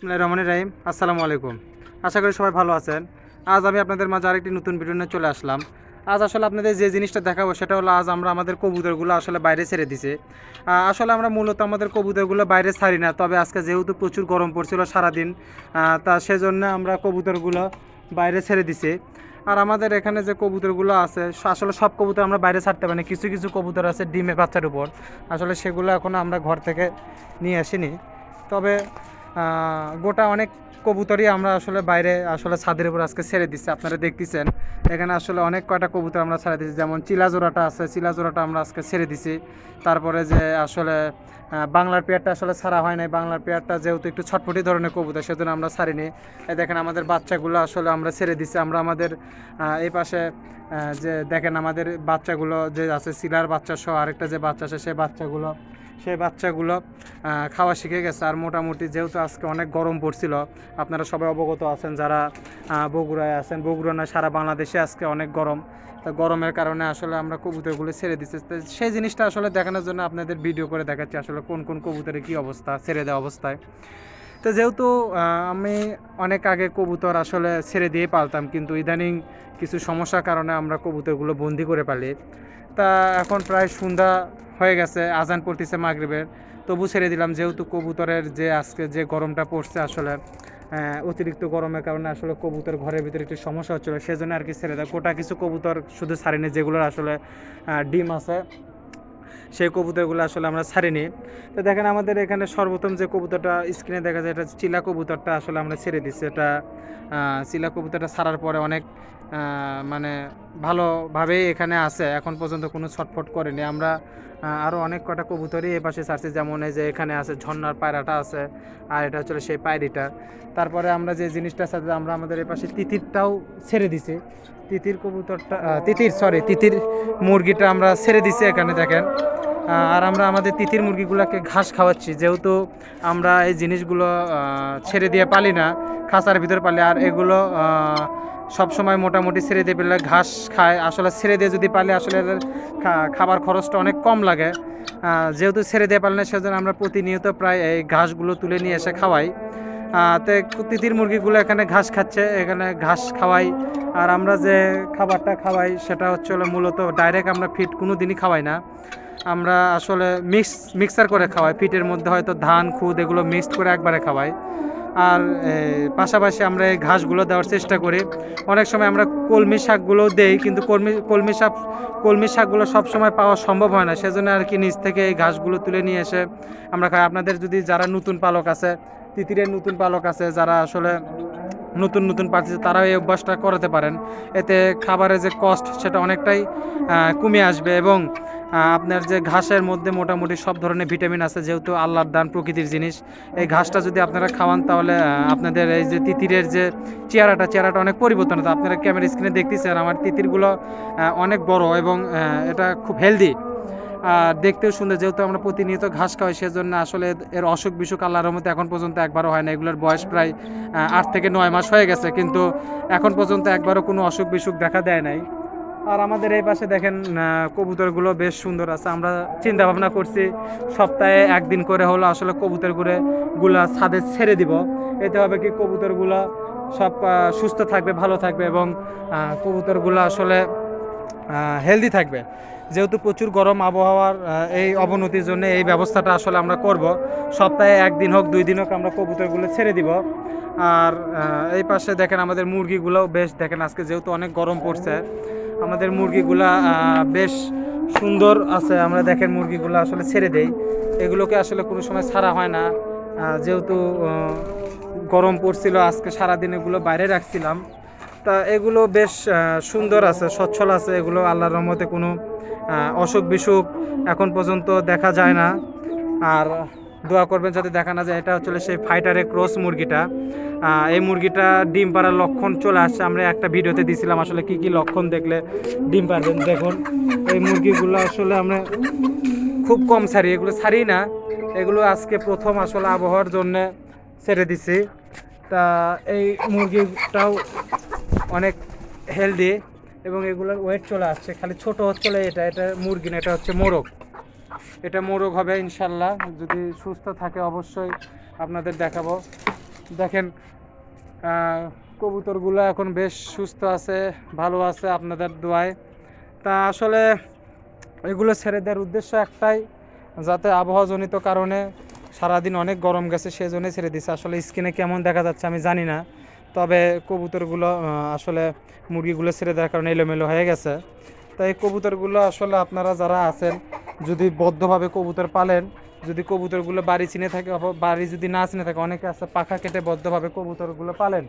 ইসমিল্লাহ রহমান রাহিম। আসসালামু আলাইকুম। আশা করি সবাই ভালো আছেন। আজ আমি আপনাদের মাঝে আরেকটি নতুন ভিডিও নিয়ে চলে আসলাম। আজ আসলে আপনাদের যে জিনিসটা দেখাবো, সেটা হলো আজ আমরা আমাদের কবুতরগুলো আসলে বাইরে ছেড়ে দিছি। আসলে আমরা মূলত আমাদের কবুতরগুলো বাইরে ছাড়ি না, তবে আজকে যেহেতু প্রচুর গরম পড়ছিল সারাদিন তা সেজন্য আমরা কবুতরগুলো বাইরে ছেড়ে দিছি। আর আমাদের এখানে যে কবুতরগুলো আছে আসলে সব কবুতর আমরা বাইরে ছাড়তে পারি কিছু কিছু কবুতর আছে ডিমের বাচ্চার উপর। আসলে সেগুলো এখনও আমরা ঘর থেকে নিয়ে আসিনি। তবে গোটা অনেক কবুতরই আমরা আসলে বাইরে আসলে ছাদের উপর আজকে ছেড়ে দিচ্ছি আপনারা দেখতেছেন। এখানে আসলে অনেক কয়টা কবুতর আমরা ছেড়ে দিচ্ছি যেমন চিলাজোড়াটা আছে, চিলাজোড়াটা আমরা আজকে ছেড়ে দিছি। তারপরে যে আসলে বাংলার পেয়ারটা আসলে ছাড়া হয় নাই, বাংলার পেয়ারটা যেহেতু একটু ছটফটি ধরনের কবুতর, সেজন্য আমরা ছাড়িনি। এই দেখেন আমাদের বাচ্চাগুলো আসলে আমরা ছেড়ে দিচ্ছি আমরা আমাদের এই পাশে যে দেখেন আমাদের বাচ্চাগুলো যে আছে সিলার বাচ্চা সহ আরেকটা যে বাচ্চা আছে সেই বাচ্চাগুলো সেই বাচ্চাগুলো খাওয়া শিখে গেছে। আর মোটামুটি যেহেতু আজকে অনেক গরম পড়ছিল। আপনারা সবাই অবগত আছেন যারা বগুড়ায় আছেন। বগুড়া না, সারা বাংলাদেশে আজকে অনেক গরম। তা গরমের কারণে আসলে আমরা কবুতরগুলো ছেড়ে দিচ্ছি। সেই জিনিসটা আসলে দেখানোর জন্য আপনাদের ভিডিও করে দেখাচ্ছি আসলে কোন কোন কবুতরের কী অবস্থা, ছেড়ে দেওয়া অবস্থায়। তো যেহেতু আমি অনেক আগে কবুতর আসলে ছেড়ে দিয়ে পালতাম, কিন্তু ইদানিং কিছু সমস্যার কারণে আমরা কবুতরগুলো বন্দি করে পালি। তা এখন প্রায় সন্ধ্যা হয়ে গেছে, আজান পড়তেছে মাগরিবের। তবু ছেড়ে দিলাম, যেহেতু কবুতরের যে আজকে যে গরমটা পড়ছে আসলে অতিরিক্ত গরমের কারণে আসলে কবুতর ঘরের ভিতরে একটু সমস্যা হচ্ছিল। সেজন্য আর কি ছেড়ে দেয় গোটা কিছু কবুতর শুধু ছাড়িনি, যেগুলোর আসলে ডিম আছে। সেই কবুতরগুলো আসলে আমরা ছাড়িনি। তো দেখেন আমাদের এখানে সর্বপ্রথম যে কবুতরটা স্ক্রিনে দেখা যায় এটা চিলা কবুতরটা আসলে আমরা ছেড়ে দিচ্ছি এটা চিলা কবুতরটা ছাড়ার পরে অনেক মানে ভালোভাবেই এখানে আছে। এখন পর্যন্ত কোনো ছটফট করেনি। আমরা আরও অনেক কটা কবুতরই এ পাশে ছাড়ছি, যেমন এই যে এখানে আছে ঝর্নার পায়রাটা আছে, আর এটা হচ্ছে সেই পায়রিটা। তারপরে আমরা যে জিনিসটা সাথে আমরা আমাদের এ পাশে তিতিরটাও ছেড়ে দিছি। তিতির কবুতরটা তিতির সরি তিতির মুরগিটা আমরা ছেড়ে দিছি এখানে, দেখেন। আর আমরা আমাদের তিতির মুরগিগুলোকে ঘাস খাওয়াচ্ছি, যেহেতু আমরা এই জিনিসগুলো ছেড়ে দিয়ে পালি না, খাঁচার ভিতর পালি, আর এগুলো সব সময় মোটামুটি ছেড়ে দিয়ে পেলে ঘাস খায়। আসলে ছেড়ে দিয়ে যদি পালে আসলে খাবার খরচটা অনেক কম লাগে। যেহেতু ছেড়ে দিয়ে পালে না, সেজন্য আমরা প্রতিনিয়ত প্রায় এই ঘাসগুলো তুলে নিয়ে এসে খাওয়াই। তো তিতির মুরগিগুলো এখানে ঘাস খাচ্ছে, এখানে ঘাস খাওয়াই। আর আমরা যে খাবারটা খাওয়াই, সেটা হচ্ছে হলো মূলত ডাইরেক্ট আমরা ফিট কোনো দিনই খাওয়াই না। আমরা আসলে মিক্স মিক্সার করে খাওয়াই। ফিটের মধ্যে হয়তো ধান, খুদ এগুলো মিক্সড করে একবারে খাওয়াই। আর পাশাপাশি আমরা এই ঘাসগুলো দেওয়ার চেষ্টা করি। অনেক সময় আমরা কলমি শাকগুলো দেই, কিন্তু কলমি কলমি শাক, কলমি শাকগুলো সবসময় পাওয়া সম্ভব হয় না। সেজন্য আর কি নিচ থেকে এই ঘাসগুলো তুলে নিয়ে এসে আমরা খাই। আপনাদের যদি যারা নতুন পালক আছে, তিতিরের নতুন পালক আছে, যারা আসলে নতুন নতুন পাচ্ছে তারাও এই অভ্যাসটা করাতে পারেন। এতে খাবারের যে কস্ট সেটা অনেকটাই কমে আসবে এবং আপনার যে ঘাসের মধ্যে মোটামুটি সব ধরনের ভিটামিন আছে, যেহেতু আল্লাহর দান প্রকৃতির জিনিস, এই ঘাসটা যদি আপনারা খাওয়ান, তাহলে আপনাদের এই যে তিতিরের যে চেহারাটা চেহারাটা অনেক পরিবর্তন হতো। আপনারা ক্যামেরা স্ক্রিনে দেখতেছেন, আমার তিতিরগুলো অনেক বড় এবং এটা খুব হেলদি আর দেখতেও সুন্দর, যেহেতু আমরা প্রতিনিয়ত ঘাস খাওয়াই, সেজন্য আসলে এর অসুখ বিসুখ আল্লাহর রহমতে এখন পর্যন্ত একবারও হয় না। এগুলোর বয়স প্রায় আট থেকে নয় মাস হয়ে গেছে, কিন্তু এখন পর্যন্ত একবারও কোনো অসুখ বিসুখ দেখা দেয় নাই। আর আমাদের এই পাশে দেখেন কবুতরগুলো বেশ সুন্দর আছে। আমরা চিন্তা ভাবনা করছি, সপ্তাহে একদিন করে হলো আসলে কবুতরগুলো গুলা ছাদে ছেড়ে দিব। এতে হবে কি কবুতরগুলো সব সুস্থ থাকবে, ভালো থাকবে এবং কবুতরগুলো আসলে হেলদি থাকবে। যেহেতু প্রচুর গরম আবহাওয়ার এই অবনতির জন্য এই ব্যবস্থাটা আসলে আমরা করব। সপ্তাহে একদিন হোক, দুই দিন হোক আমরা কবুতরগুলো ছেড়ে দিব। আর এই পাশে দেখেন আমাদের মুরগিগুলোও বেশ, দেখেন আজকে যেহেতু অনেক গরম পড়ছে আমাদের মুরগিগুলা বেশ সুন্দর আছে। আমরা দেখেন মুরগিগুলো আসলে ছেড়ে দেই। এগুলোকে আসলে কোনো সময় ছাড়া হয় না। যেহেতু গরম পড়ছিল, আজকে সারাদিন এগুলো বাইরে রাখছিলাম। তা এগুলো বেশ সুন্দর আছে সচ্ছল আছে। এগুলো আল্লাহর রহমতে কোনো অসুখ বিসুখ এখন পর্যন্ত দেখা যায় না। আর দোয়া করবেন যাতে দেখা না যায়। এটা হচ্ছে সেই ফাইটারের ক্রস মুরগিটা। এই মুরগিটা ডিম পাড়ার লক্ষণ চলে আসছে। আমরা একটা ভিডিওতে দিছিলাম আসলে কি কি লক্ষণ দেখলে ডিম পারবেন দেখুন, এই মুরগিগুলো আসলে আমরা খুব কম ছাড়ি। এগুলো ছাড়ি না। এগুলো আজকে প্রথম আসলে আবহাওয়ার জন্য ছেড়ে দিছি। তা এই মুরগিটাও অনেক হেলদি এবং এগুলোর ওয়েট চলে আসছে। খালি ছোট হচ্ছে এটা। এটা মুরগি না, এটা হচ্ছে মোরগ। এটা মোরগ হবে ইনশাল্লাহ। যদি সুস্থ থাকে অবশ্যই আপনাদের দেখাবো। দেখেন কবুতরগুলো এখন বেশ সুস্থ আছে, ভালো আছে আপনাদের দোয়ায়। তা আসলে এগুলো ছেড়ে দেওয়ার উদ্দেশ্য একটাই, যাতে আবহাওয়াজনিত কারণে সারাদিন অনেক গরম গেছে সেই জন্যই ছেড়ে দিছে। আসলে স্কিনে কেমন দেখা যাচ্ছে আমি জানি না, তবে কবুতরগুলো আসলে মুরগিগুলো ছেড়ে দেওয়ার কারণে এলোমেলো হয়ে গেছে। তাই কবুতরগুলো আসলে আপনারা যারা আছেন, যদি বদ্ধভাবে কবুতর পালেন, যদি কবুতরগুলো বাড়ি চিনে থাকে বাড়ি যদি না চিনে থাকে, অনেকে আছে পাখা কেটে বদ্ধভাবে কবুতরগুলো পালেন।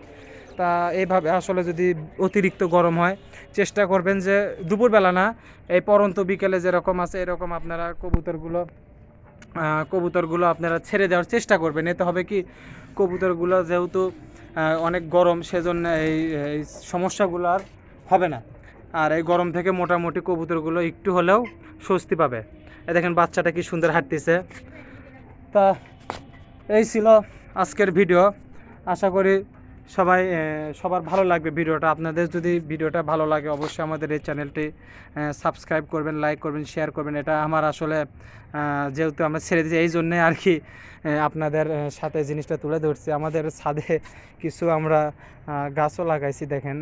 তা এইভাবে আসলে যদি অতিরিক্ত গরম হয়, চেষ্টা করবেন যে দুপুরবেলা না, এই পরন্ত বিকেলে যেরকম আছে, এরকম আপনারা কবুতরগুলো কবুতরগুলো আপনারা ছেড়ে দেওয়ার চেষ্টা করবেন। এতে হবে কি, কবুতরগুলো যেহেতু অনেক গরম, সেজন্য এই সমস্যাগুলো আর হবে না। আর এই গরম থেকে মোটামুটি কবুতরগুলো একটু হলেও স্বস্তি পাবে। এ দেখেন বাচ্চাটা কি সুন্দর হাঁটতেছে। তা, এই ছিল আজকের ভিডিও আশা করি সবাই সবার ভালো লাগবে ভিডিওটা। আপনাদের যদি ভিডিওটা ভালো লাগে, অবশ্যই আমাদের এই চ্যানেলটি সাবস্ক্রাইব করবেন লাইক করবেন শেয়ার করবেন। এটা আমার আসলে যেহেতু আমরা ছেড়ে দিয়েছি এই জন্যে আর কি আপনাদের সাথে জিনিসটা তুলে ধরছি। আমাদের ছাদে কিছু আমরা গাছও লাগাইছি, দেখেন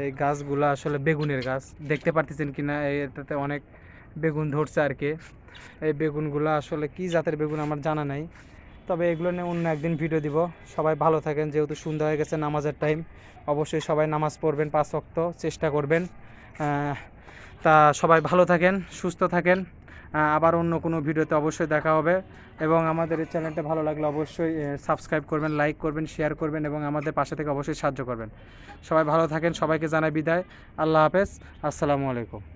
এই গাছগুলো আসলে বেগুনের গাছ। দেখতে পারতেছেন কি না এটাতে অনেক বেগুন ধরছে আর কি। এই বেগুনগুলো আসলে কি জাতের বেগুন আমার জানা নাই। তবে এগুলো নিয়ে অন্য একদিন ভিডিও দিব। সবাই ভালো থাকেন, যেহেতু সন্ধ্যা হয়ে গেছে নামাজের টাইম অবশ্যই সবাই নামাজ পড়বেন পাঁচ ওয়াক্ত, চেষ্টা করবেন। তা সবাই ভালো থাকেন, সুস্থ থাকেন। আবার অন্য কোনো ভিডিওতে অবশ্যই দেখা হবে। এবং আমাদের এই চ্যানেলটা ভালো লাগলে অবশ্যই সাবস্ক্রাইব করবেন লাইক করবেন শেয়ার করবেন এবং আমাদের পাশে থেকে অবশ্যই সাহায্য করবেন। সবাই ভালো থাকেন, সবাইকে জানাই বিদায়। আল্লাহ হাফেজ, আসসালামু আলাইকুম।